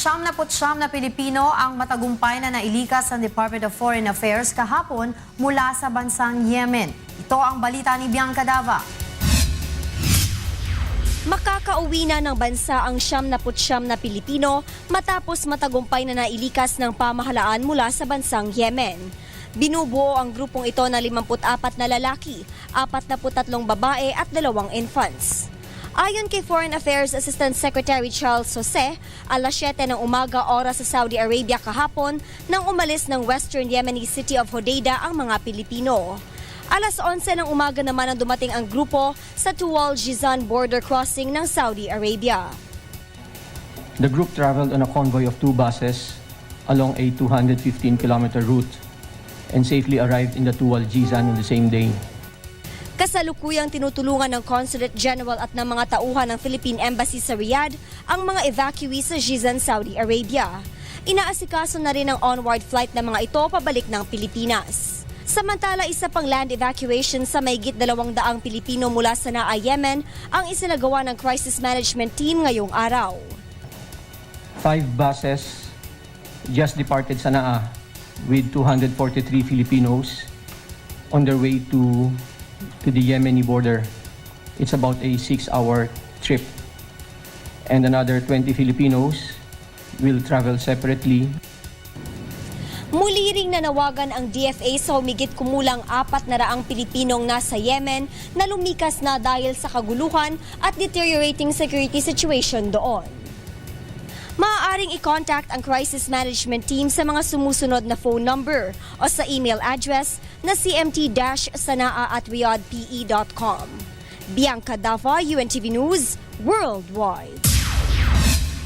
Siyam na siyam na Pilipino ang matagumpay na nailikas ng Department of Foreign Affairs kahapon mula sa bansang Yemen. Ito ang balita ni Bianca Dava. Makakauwi na ng bansa ang siyam na putsyam na Pilipino matapos matagumpay na nailikas ng pamahalaan mula sa bansang Yemen. Binubuo ang grupong ito na 54 na lalaki, 43 babae at dalawang infants. Ayon kay Foreign Affairs Assistant Secretary Charles Jose, alas 7 ng umaga oras sa Saudi Arabia kahapon nang umalis ng Western Yemeni city of Hodeida ang mga Pilipino. Alas 11 ng umaga naman ang dumating ang grupo sa Tuwal Jizan border crossing ng Saudi Arabia. The group traveled on a convoy of two buses along a 215-kilometer route and safely arrived in the Tuwal Jizan on the same day. Kasalukuyang tinutulungan ng Consulate General at ng mga tauhan ng Philippine Embassy sa Riyadh ang mga evacuees sa Jizan, Saudi Arabia. Inaasikaso na rin ang onward flight ng mga ito pabalik ng Pilipinas. Samantala, isa pang land evacuation sa mayigit dalawang daang Pilipino mula sa Naa, Yemen ang isinagawa ng crisis management team ngayong araw. Five buses just departed Sanaa with 243 Filipinos on their way to, to the Yemeni border. It's about a six-hour trip. And another 20 Filipinos will travel separately Muli ring nanawagan ang DFA sa humigit kumulang apat na raang Pilipinong nasa Yemen na lumikas na dahil sa kaguluhan at deteriorating security situation doon. Maaaring i-contact ang crisis management team sa mga sumusunod na phone number o sa email address na cmt-sanaa at riyadhpe.com. Bianca Dava, UNTV News, Worldwide.